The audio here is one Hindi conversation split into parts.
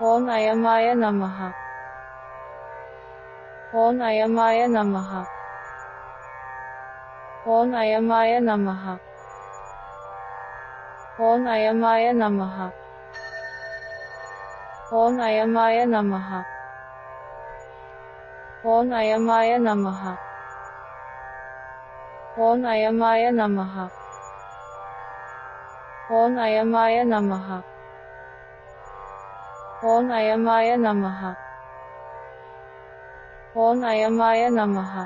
ओम अयमाय नमः ओम अयमाय नमः ओम अयमाय नमः ओम अयमाय नमः ओम अयमाय नमः ओम अयमाय नमः ओम अयमाय नमः ओम अयमाय नमः ॐ अयमाय नमः ॐ अयमाय नमः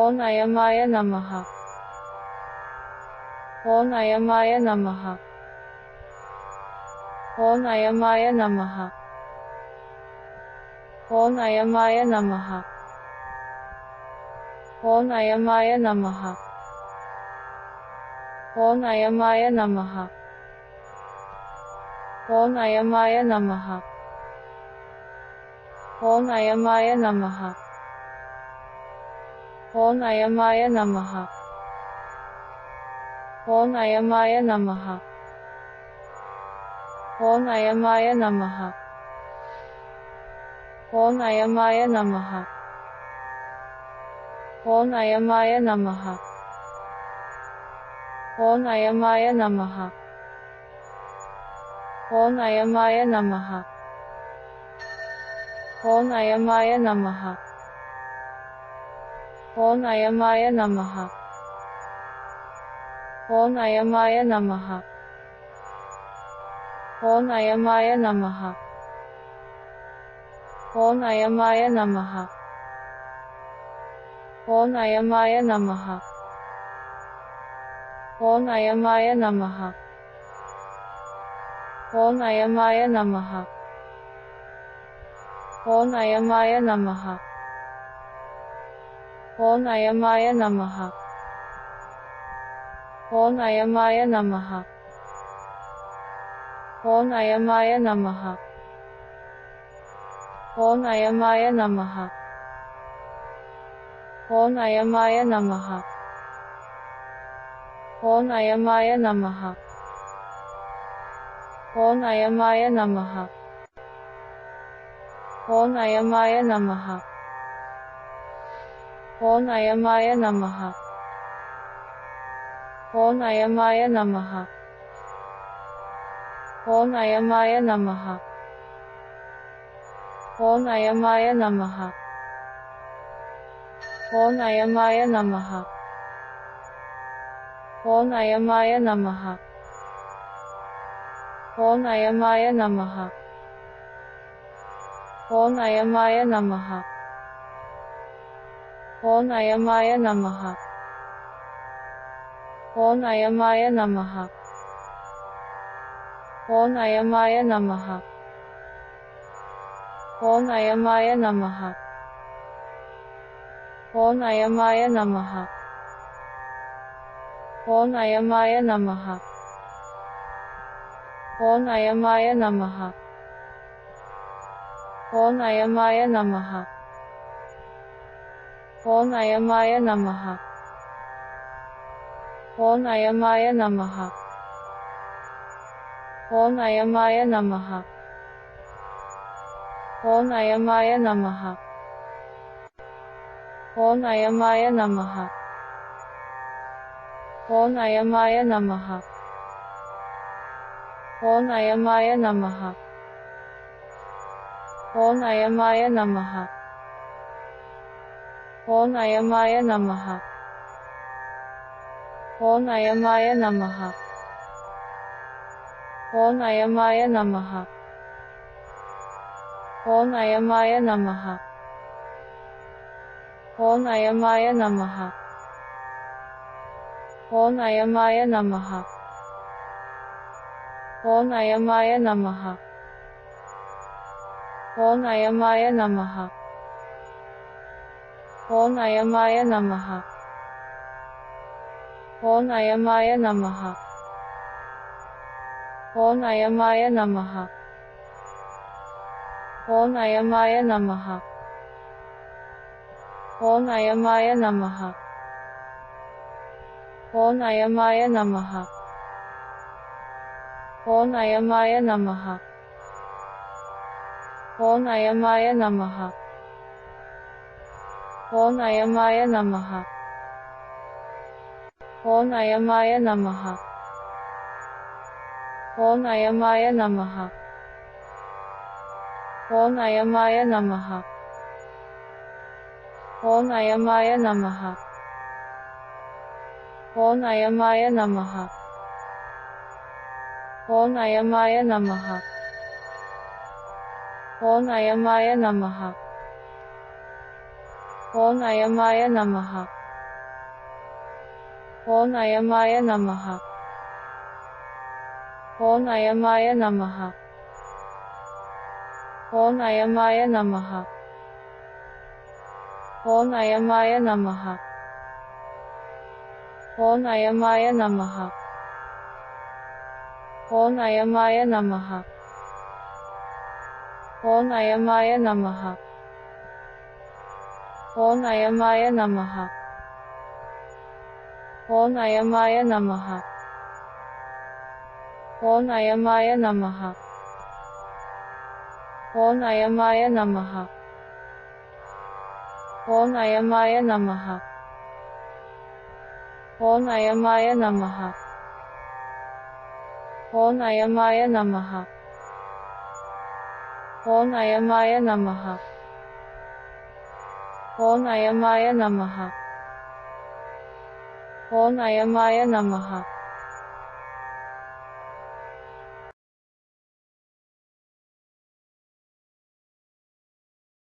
ॐ अयमाय नमः ॐ अयमाय नमः ॐ अयमाय नमः ॐ अयमाय नमः ॐ अयमाय नमः ॐ अयमाय नमः ఓం అయమాయ నమః ఓం అయమాయ నమః ఓం అయమాయ నమః ఓం అయమాయ నమః ఓం అయమాయ నమః ఓం అయమాయ నమః ఓం అయమాయ నమః ఓం అయమాయ నమః ஓம் அயமாய நமஹா ஓம் அயமாய நமஹா ஓம் அயமாய நமஹா ஓம் அயமாய நமஹா ஓம் அயமாய நமஹா ஓம் அயமாய நமஹா ஓம் அயமாய நமஹா ஓம் அயமாய நமஹா ओम अयमाय नमः ओम अयमाय नमः ओम अयमाय नमः ओम अयमाय नमः ओम अयमाय नमः ओम अयमाय नमः ओम अयमाय नमः ओम अयमाय नमः ओम अयमाय नमः ओम अयमाय नमः ओम अयमाय नमः ओम अयमाय नमः ओम अयमाय नमः ओम अयमाय नमः ओम अयमाय नमः ओम अयमाय नमः ओम अयमाय नमः ओम अयमाय नमः ओम अयमाय नमः ओम अयमाय नमः ओम अयमाय नमः ओम अयमाय नमः ओम अयमाय नमः ओम अयमाय नमः Om Ayamaya Namaha. Om Ayamaya Namaha. Om Ayamaya Namaha. Om Ayamaya Namaha. Om Ayamaya Namaha. Om Ayamaya Namaha. Om Ayamaya Namaha. Om Ayamaya Namaha. ஓம் அயமாய நமஹா ஓம் அயமாய நமஹா ஓம் அயமாய நமஹா ஓம் அயமாய நமஹா ஓம் அயமாய நமஹா ஓம் அயமாய நமஹா ஓம் அயமாய நமஹா ஓம் அயமாய நமஹா ॐ अयमाय नमः ॐ अयमाय नमः ॐ अयमाय नमः ॐ अयमाय नमः ॐ अयमाय नमः ॐ अयमाय नमः ॐ अयमाय नमः ॐ अयमाय नमः ఓం అయమాయ నమ ఓం అయమాయ నమ ఓం అయమాయ నమ ఓం అయమాయ నమ ఓం అయమాయ నమ ఓం అయమాయ నమ ఓం అయమాయ నమ ఓం అయమాయ నమ ॐ अयमाय नमः ॐ अयमाय नमः ॐ अयमाय नमः ॐ अयमाय नमः ॐ अयमाय नमः ॐ अयमाय नमः ॐ अयमाय नमः ॐ अयमाय नमः ओम अयमाय नमः ओम अयमाय नमः ओम अयमाय नमः ओम अयमाय नमः ओम अयमाय नमः ओम अयमाय नमः ओम अयमाय नमः ओम अयमाय नमः ஓம் அயமாய நமஹா ஓம் அயமாய நமஹா ஓம் அயமாய நமஹா ஓம் அயமாய நமஹா